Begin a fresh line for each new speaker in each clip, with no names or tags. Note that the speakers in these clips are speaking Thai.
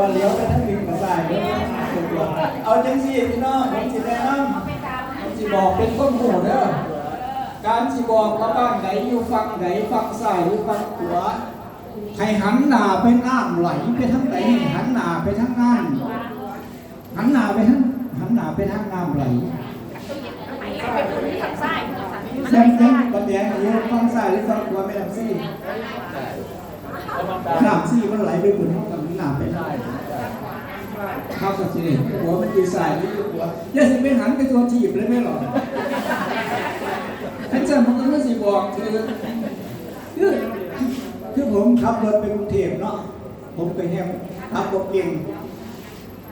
ว่าเลี้ยวไปทางริมกระสายเลี้ยวไปทางสุดหลงเอาจังสิพี่น้องผมสิแนะนำผมสิบอกเป็นต้นหูเด้อการสิบอกว่าบ้านไหนอยู่ฝั่งไหนฝั่งซ้ายหรือฝั่งขวาให้หันหน้าไปน้ำไหลไปทางไหนหันหน้าไปทางน้ำหันหน้าไปทางหันหน้าไปทางน้ำไหล
เป็นคนที่ทำไส้มัน
ยัง
ไม่
ยัง
ไส้
บันแดงอยู่ฝั่งซ้ายหรือฝั่งขวาไม่ลำซี่น้ำซี่มันไหลไปบนห้อง กับน้ำไปได้ข้ากับสิเนี่ยหัวมันอยู่ซ้ายหรืออยู่ขวย่าสิไปหันไปตัวทีบเลยไม่หรอกอาจารย์ผมก็ไม่สิบอกคือคือคือผมขับรถไปกรุงเทพเนาะผมไปแฮมขับรถเก่ง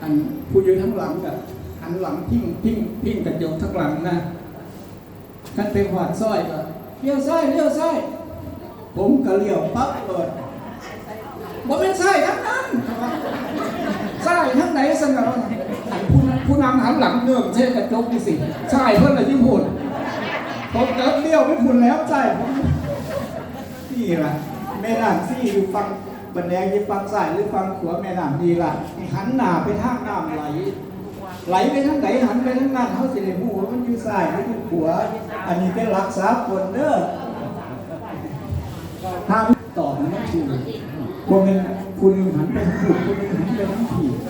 อันผู้อยู่ทั้งหลังกับหันหลังพิ้งพิ้งพิ้งกระจกทั้งหลังนะท่านไปหอดสร้อยก็เลี้ยวซ้ายเลี้ยวซ้ายผมก็เลี้ยวปั๊บเปิดบ่เป็นซ้ายทั้งนั้น ทั้งไหนสนอหันผู้นั้นผู้นำหันหลังเดิมเช่นกระจกนี่สิซ้ายเพิ่อนเลยที่พูดผมเดินเลี้ยวไม่พูดแล้วซ้ายผมนี่ล่ะแม่น้ำซี่อยู่ฝั่งบันแดงยู่ฝั่งซ้ายหรือฝั่งขวาแม่น้ำนี่ล่ะหันหน้าไปทางน้ำไหล ไหลไปทางไหนหันไปทางนั้นเขาสิได้ฮู้ว่ามันอยู่ซ้ายหรือยู่ขวาอันนี้เป็นรักษาคนเด้อถ้าตอบมันต้องถูกบ่แม่นคุณหันไปทางถูกคุณหันไปทางผิด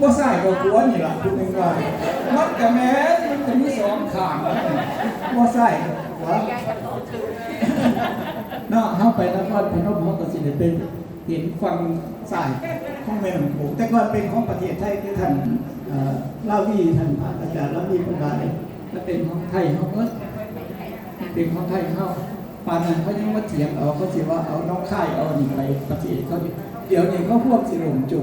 ว่าซ้ายกับขวนี่ล่ะคุณนึงว่ามันก็แม่นมันก็มีสองขางว่าซ้ายกับขวาเนาะเฮาไปนครพนมเฮาก็สิเป็นเห็นฝั่งซ้ายของแม่น้ำโขงแต่ก่อนเป็นของประเทศไทยคือท่านเอ่าวีท่านพระอาจารย์เล่าวีเพิ่นว่าเนี่ยถ้าเป็นของไทยเฮาเอิ้นเป็นของไทยเขาปานนั้นเขายังมาเถียงเอาเขาสิว่าเอาน้องค่ายเอาหนีไปประเทศเขาเดี๋ยวนี้เขาพวกสิหลงจุ